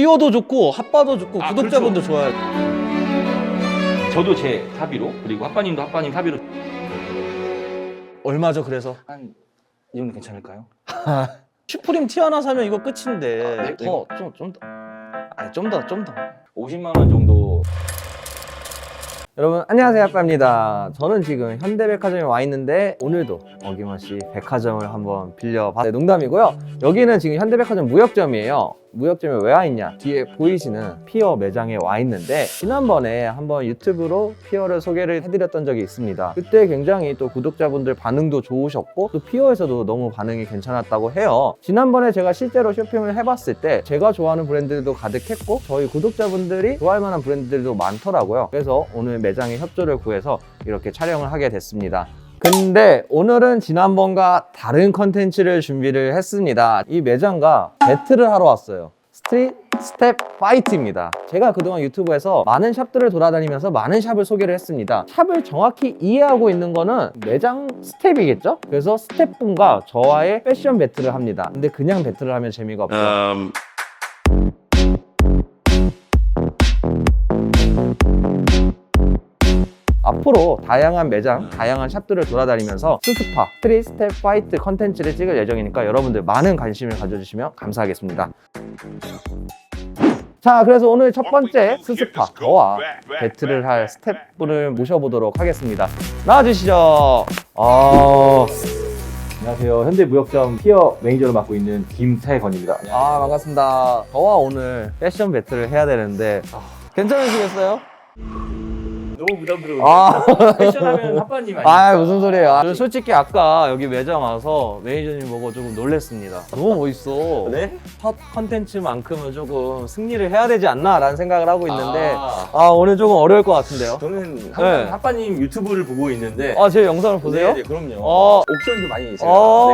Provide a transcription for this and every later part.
피어도 좋고 핫바도 좋고 아, 구독자분도 좋아요. 저도 제 사비로 그리고 핫바님도 핫바님 사비로 얼마죠 그래서? 한 이 정도 괜찮을까요? 슈프림 티 하나 사면 이거 끝인데 네, 더 좀 좀 더. 아니 좀 더 좀 더. 50만 원 정도 여러분 안녕하세요 아빠입니다 저는 지금 현대백화점에 와 있는데 오늘도 어김없이 백화점을 한번 빌려봤어요 농담이고요 여기는 지금 현대백화점 무역점이에요 무역점에 왜 와 있냐? 뒤에 보이시는 피어 매장에 와 있는데 지난번에 한번 유튜브로 피어를 소개를 해드렸던 적이 있습니다. 그때 굉장히 또 구독자분들 반응도 좋으셨고 또 피어에서도 너무 반응이 괜찮았다고 해요. 지난번에 제가 실제로 쇼핑을 해봤을 때 제가 좋아하는 브랜드들도 가득했고 저희 구독자분들이 좋아할 만한 브랜드들도 많더라고요. 그래서 오늘 매장에 협조를 구해서 이렇게 촬영을 하게 됐습니다 근데 오늘은 지난번과 다른 컨텐츠를 준비를 했습니다. 이 매장과 배틀을 하러 왔어요. 스트릿 스텝 파이트입니다. 제가 그동안 유튜브에서 많은 샵들을 돌아다니면서 많은 샵을 소개를 했습니다. 샵을 정확히 이해하고 있는 거는 매장 스텝이겠죠? 그래서 스텝분과 저와의 패션 배틀을 합니다. 근데 그냥 배틀을 하면 재미가 없어요. Um, 앞으로 다양한 매장, 다양한 샵들을 돌아다니면서 스스파, 트리 스텝 파이트 컨텐츠를 찍을 예정이니까 여러분들 많은 관심을 가져주시면 감사하겠습니다. 자, 그래서 오늘 첫 번째 스스파, 저와 배틀을 할 스텝분을 모셔보도록 하겠습니다. 나와주시죠. 아, 안녕하세요. 현대무역점 피어 매니저를 맡고 있는 김태건입니다. 아, 반갑습니다. 저와 오늘 패션 배틀을 해야 되는데, 아, 괜찮으시겠어요? 너무 부담스러워요. 아, 패션하면 핫바님 아니에요? 아 무슨 소리야 저는 솔직히 아까 여기 매장 와서 매니저님 보고 조금 놀랬습니다 너무 멋있어 네? 첫 컨텐츠만큼은 조금 승리를 해야 되지 않나 라는 생각을 하고 있는데 아, 아, 오늘 조금 어려울 것 같은데요 저는 네. 항상 핫바님 유튜브를 보고 있는데 아 제 영상을 보세요? 네네, 그럼요. 어. 옥션도 많이 제가 어.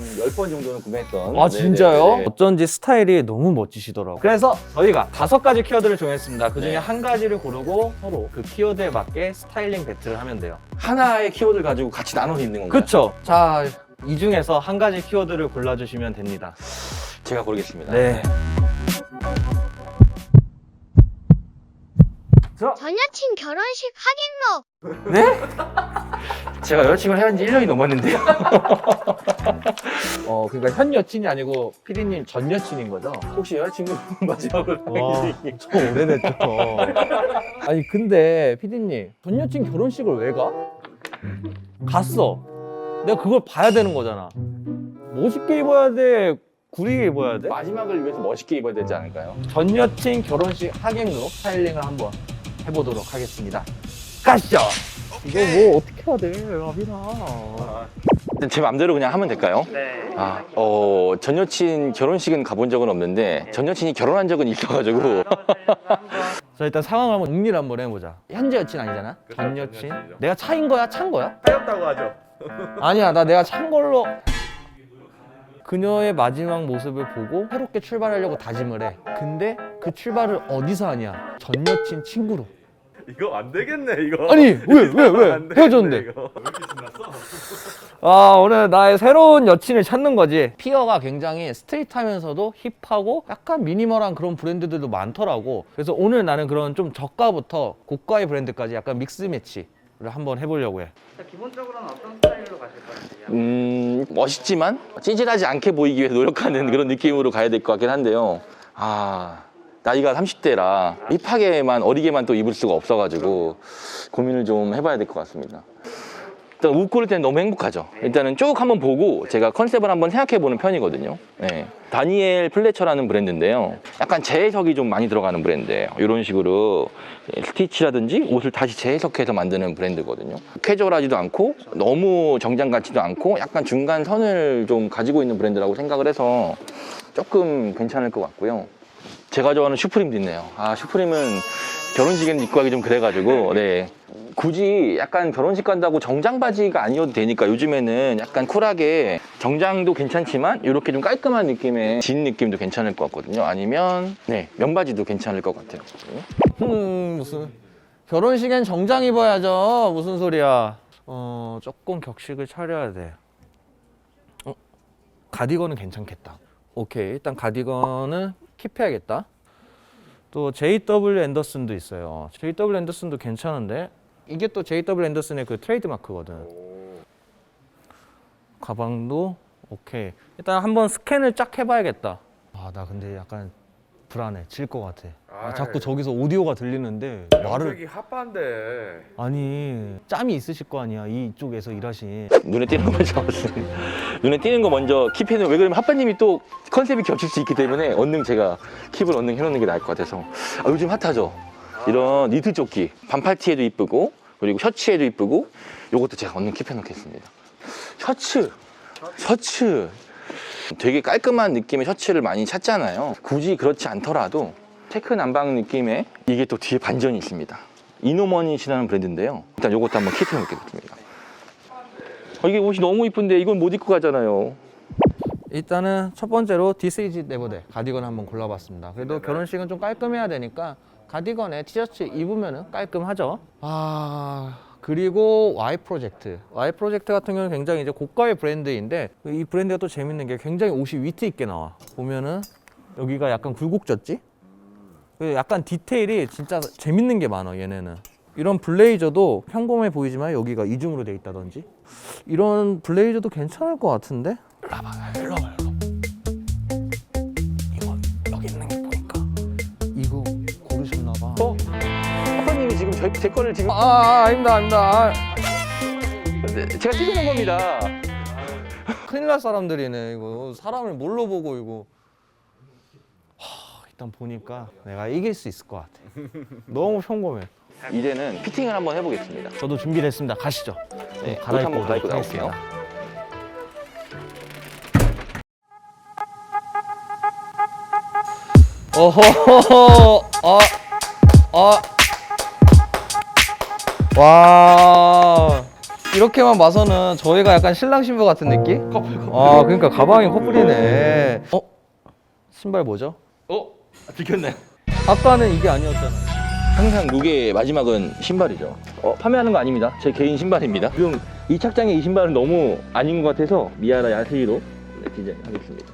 네네네. 10번 정도는 구매했던. 아 진짜요? 네네네. 어쩐지 스타일이 너무 멋지시더라고요 그래서 저희가 다섯 가지 키워드를 정했습니다 그 중에 네. 한 가지를 고르고 서로 그 키워드 에 맞게 스타일링 배틀을 하면 돼요 하나의 키워드를 가지고 같이 나눠서 입는 건가요? 그쵸? 자, 이 중에서 한 가지 키워드를 골라주시면 됩니다 제가 고르겠습니다. 네 전 여친 결혼식 하객록 제가 여자친구를 해본 지 1년이 넘었는데요. 어, 그러니까 현 여친이 아니고 피디님 전 여친인 거죠? 혹시 여자친구 마지막으로 와, 좀 오래됐죠. 아니, 근데 피디님, 전 여친 결혼식을 왜 가? 갔어. 내가 그걸 봐야 되는 거잖아. 멋있게 입어야 돼? 구리게 입어야 돼? 마지막을 위해서 멋있게 입어야 되지 않을까요? 전 여친 결혼식 하객룩 스타일링을 한번 해보도록 하겠습니다. 가시죠! 이거 뭐 어떻게 해야 돼, 아비나. 제 맘대로 그냥 하면 될까요? 네. 아, 어, 전 여친 결혼식은 가본 적은 없는데 전 여친이 결혼한 적은 있어가지고 자 일단 상황을 한번 정리를 한번 해보자 현재 여친 아니잖아? 전 여친 내가 차인 거야? 찬 거야? 하였다고 하죠. 아니야 나 내가 찬 걸로 그녀의 마지막 모습을 보고 새롭게 출발하려고 다짐을 해 근데 그 출발을 어디서 하냐 전 여친 친구로 이거 안 되겠네 이거. 아니 왜 왜 왜 안 되겠네, 헤어졌는데 이거. 왜 이렇게 신났어? 아 오늘 나의 새로운 여친을 찾는 거지 피어가 굉장히 스트릿하면서도 힙하고 약간 미니멀한 그런 브랜드들도 많더라고 그래서 오늘 나는 그런 좀 저가부터 고가의 브랜드까지 약간 믹스 매치를 한번 해보려고 해 기본적으로는 어떤 스타일로 가실 건지요? 음, 멋있지만 찌질하지 않게 보이기 위해서 노력하는 그런 느낌으로 가야 될 것 같긴 한데요. 아, 나이가 30대라 힙하게만 어리게만 또 입을 수가 없어가지고 고민을 좀 해봐야 될 것 같습니다. 일단 웃고 올 때는 너무 행복하죠. 일단은 쭉 한번 보고 제가 컨셉을 한번 생각해 보는 편이거든요. 네. 다니엘 플래처라는 브랜드인데요. 약간 재해석이 좀 많이 들어가는 브랜드예요. 이런 식으로 스티치라든지 옷을 다시 재해석해서 만드는 브랜드거든요. 캐주얼하지도 않고 너무 정장 같지도 않고 약간 중간 선을 좀 가지고 있는 브랜드라고 생각을 해서 조금 괜찮을 것 같고요. 제가 좋아하는 슈프림도 있네요. 아, 슈프림은 결혼식에는 입고 가기 좀 그래가지고, 네. 굳이 약간 결혼식 간다고 정장 바지가 아니어도 되니까 요즘에는 약간 쿨하게 정장도 괜찮지만 이렇게 좀 깔끔한 느낌의 진 느낌도 괜찮을 것 같거든요. 아니면, 네, 면바지도 괜찮을 것 같아요. 음 무슨 결혼식엔 정장 입어야죠 무슨 소리야 어 조금 격식을 차려야 돼 어, 가디건은 괜찮겠다 오케이 일단 가디건은 킵해야겠다 또 JW 앤더슨도 있어요. JW 앤더슨도 괜찮은데 이게 또 JW 앤더슨의 그 트레이드 마크거든. 가방도 오케이. 일단 한번 스캔을 쫙 해봐야겠다. 아 나 근데 약간 불안해. 질 것 같아. 아, 자꾸 저기서 오디오가 들리는데 말을 여기 핫바인데. 아니 짬이 있으실 거 아니야 이쪽에서 일하신. 눈에 띄는 거 먼저 잡았어요. 눈에 띄는 거 먼저 킵해놓으면 왜 그러면 하빠님이 또 컨셉이 겹칠 수 있기 때문에 언능 제가 킵을 언능 해놓는 게 나을 것 같아서 아, 요즘 핫하죠. 이런 니트 조끼 반팔 티에도 이쁘고 그리고 셔츠에도 이쁘고 요것도 제가 언능 킵해놓겠습니다. 셔츠, 셔츠. 되게 깔끔한 느낌의 셔츠를 많이 찾잖아요. 굳이 그렇지 않더라도 체크 남방 느낌의 이게 또 뒤에 반전이 있습니다. 이노머닛이라는 브랜드인데요. 일단 요것도 한번 킵해 놓겠습니다. 어, 이게 옷이 너무 이쁜데 이건 못 입고 가잖아요. 일단은 첫 번째로 is never day 가디건 한번 골라봤습니다. 그래도 결혼식은 좀 깔끔해야 되니까 가디건에 티셔츠 입으면은 깔끔하죠. 아 그리고 Y 프로젝트. Y 프로젝트 같은 경우는 굉장히 이제 고가의 브랜드인데 이 브랜드가 또 재밌는 게 굉장히 옷이 위트 있게 나와. 보면은 여기가 약간 굴곡졌지? 그 약간 디테일이 진짜 재밌는 게 많아 얘네는. 이런 블레이저도 평범해 보이지만 여기가 이중으로 돼 있다든지 이런 블레이저도 괜찮을 것 같은데 일로 와봐 일로 이거 여기 있는 게 저, 제 거를 지금 아, 아 아닙니다 아닙니다 네, 제가 찍어놓은 겁니다. 큰일 날 사람들이네 이거 사람을 뭘로 보고 이거 하, 일단 보니까 내가 이길 수 있을 것 같아 너무 평범해 이제는 피팅을 한번 해보겠습니다. 저도 준비됐습니다 가시죠 네, 옷 한번 갈아입고 오도록 나올게요. 하겠습니다. 어허허허 아, 아. 와 이렇게만 봐서는 저희가 약간 신랑 신부 같은 느낌? 커플 커플 아 그러니까 가방이 커플이네 어? 신발 뭐죠? 어? 아, 들켰나요? 아까는 이게 아니었잖아 항상 룩의 마지막은 신발이죠. 어, 판매하는 거 아닙니다. 제 개인 신발입니다. 지금 이 착장에 이 신발은 너무 아닌 것 같아서 미아라 야세이로 네, 디자인하겠습니다.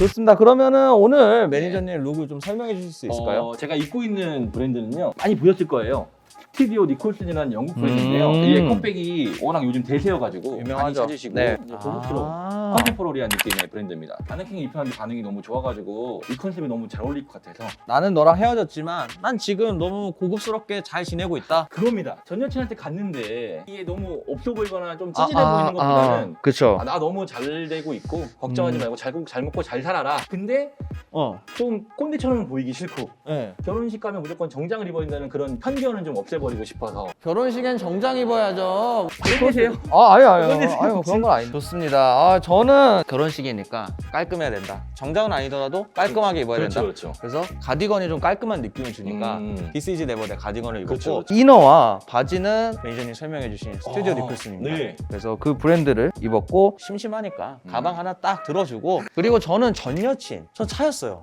좋습니다 그러면은 오늘 매니저님 룩을 좀 설명해 주실 수 있을까요? 어, 제가 입고 있는 브랜드는요 많이 보셨을 거예요 스튜디오 니콜슨이라는 영국 브랜드인데요 음. 이게 컵백이 워낙 요즘 대세여가지고 많이 유명하죠. 찾으시고 네. 이제 고급스러운 아. 컨템포러리한 느낌의 브랜드입니다 마네킹 입혔는데 반응이 너무 좋아가지고 이 컨셉이 너무 잘 어울릴 것 같아서 나는 너랑 헤어졌지만 난 지금 너무 고급스럽게 잘 지내고 있다. 그겁니다 전 여친한테 갔는데 이게 너무 없어 보이거나 좀 찌질해 보이는 것보다는 그쵸. 아, 나 너무 잘 되고 있고 걱정하지 음. 말고 잘, 잘 먹고 잘 살아라 근데 어. 좀 꼰대처럼 보이기 싫고 네. 결혼식 가면 무조건 정장을 입어야 된다는 그런 편견은 좀 없애버리고 싶어서 결혼식엔 정장 입어야죠. 꼰대세요? 아, 아유, 아유, 꼰대세요, 아유, 그런 건 아닌데. 좋습니다. 아, 저는 결혼식이니까 깔끔해야 된다. 정장은 아니더라도 깔끔하게 입어야 그렇죠 된다. 그렇죠 그래서 가디건이 좀 깔끔한 느낌을 주니까 음. This is never day 가디건을 입었고 그렇죠, 그렇죠. 이너와 바지는 매니저님 설명해 주신 스튜디오 아, 니콜슨입니다. 네. 그래서 그 브랜드를 입었고 심심하니까 음. 가방 하나 딱 들어주고 그리고 저는 전 여친 전 차였어요.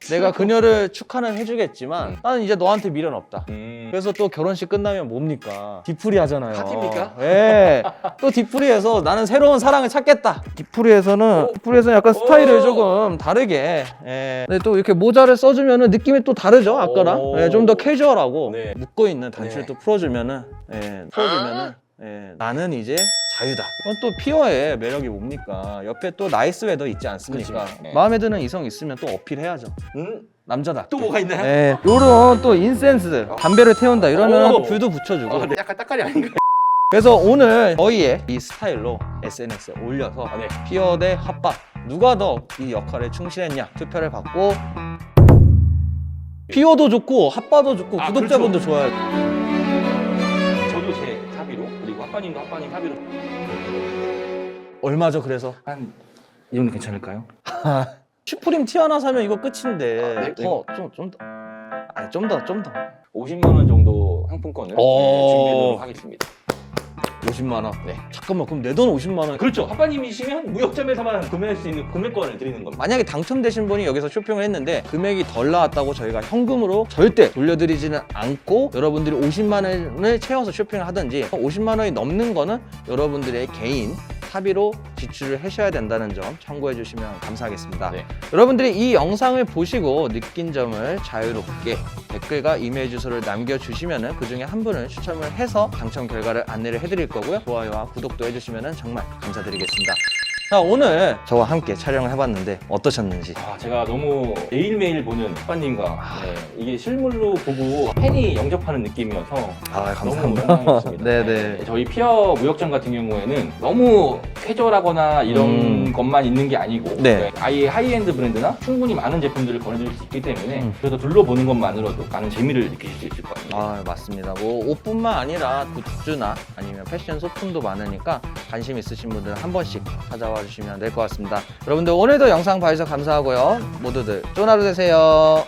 네. 내가 그녀를 축하는 해주겠지만 음. 나는 이제 너한테 미련 없다. 음. 그래서 또 결혼식 끝나면 뭡니까? 뒤풀이 하잖아요. 파티입니까? 예. 또 뒤풀이에서 나는 새로운 사랑을 찾겠다. 뒤풀이에서는 뒤풀이에서는 약간 오. 스타일을 조금 다르게. 예. 근데 또 이렇게 모자를 써주면은 느낌이 또 다르죠 아까랑. 오. 예, 좀 더 캐주얼하고 네. 묶어 있는 단추를 네. 또 풀어주면은 예, 풀어주면은 예, 나는 이제 자유다. 또 피어의 매력이 뭡니까? 옆에 또 나이스 웨더 있지 않습니까? 그치. 네. 마음에 드는 이성 있으면 또 어필해야죠. 음? 남자다. 또 뭐가 있나요? 네, 요런 또 인센스 담배를 태운다 이러면 오. 불도 붙여주고 어, 네. 약간 따까리 아닌가요? 그래서 오늘 저희의 이 스타일로 SNS에 올려서 아, 네. 피어 대 핫바 누가 더 이 역할에 충실했냐 투표를 받고 피어도 좋고 핫바도 좋고 아, 구독자분도 좋아요 제 사비로 아빠님도 아빠님 사비로. 얼마죠 그래서? 한 이 정도 괜찮을까요? 슈프림 티 하나 사면 이거 끝인데. 네, 더 좀좀더. 아니 좀더좀 더. 50만 원 정도 상품권을 오. 네, 준비하도록 하겠습니다 50만 원. 네. 잠깐만 그럼 내 돈 50만 원. 그렇죠. 아빠님이시면 무역점에서만 구매할 수 있는 구매권을 드리는 겁니다. 만약에 당첨되신 분이 여기서 쇼핑을 했는데 금액이 덜 나왔다고 저희가 현금으로 절대 돌려드리지는 않고 여러분들이 50만 원을 채워서 쇼핑을 하든지 50만 원이 넘는 거는 여러분들의 개인 사비로 지출을 하셔야 된다는 점 참고해 주시면 감사하겠습니다. 네. 여러분들이 이 영상을 보시고 느낀 점을 자유롭게 댓글과 이메일 주소를 남겨주시면 그 중에 한 분을 추첨을 해서 당첨 결과를 안내를 해드릴 거고요. 좋아요와 구독도 해주시면 정말 감사드리겠습니다. 자, 오늘 저와 함께 촬영을 해봤는데 어떠셨는지. 아, 제가 너무 매일매일 보는 오빠님과 네, 이게 실물로 보고 팬이 영접하는 느낌이어서 아, 너무 감사합니다. 영광이었습니다. 네네. 저희 피어 무역장 같은 경우에는 너무 캐주얼하거나 이런 음. 것만 있는 게 아니고 네. 아예 하이엔드 브랜드나 충분히 많은 제품들을 권해드릴 수 있기 때문에 음. 그래서 둘러보는 것만으로도 많은 재미를 느끼실 수 있을 것 같아요. 아, 맞습니다. 뭐 옷뿐만 아니라 굿즈나 아니면 패션 소품도 많으니까 관심 있으신 분들은 한 번씩 찾아와 주시면 될 것 같습니다. 여러분들 오늘도 영상 봐주셔서 감사하고요. 모두들 좋은 하루 되세요.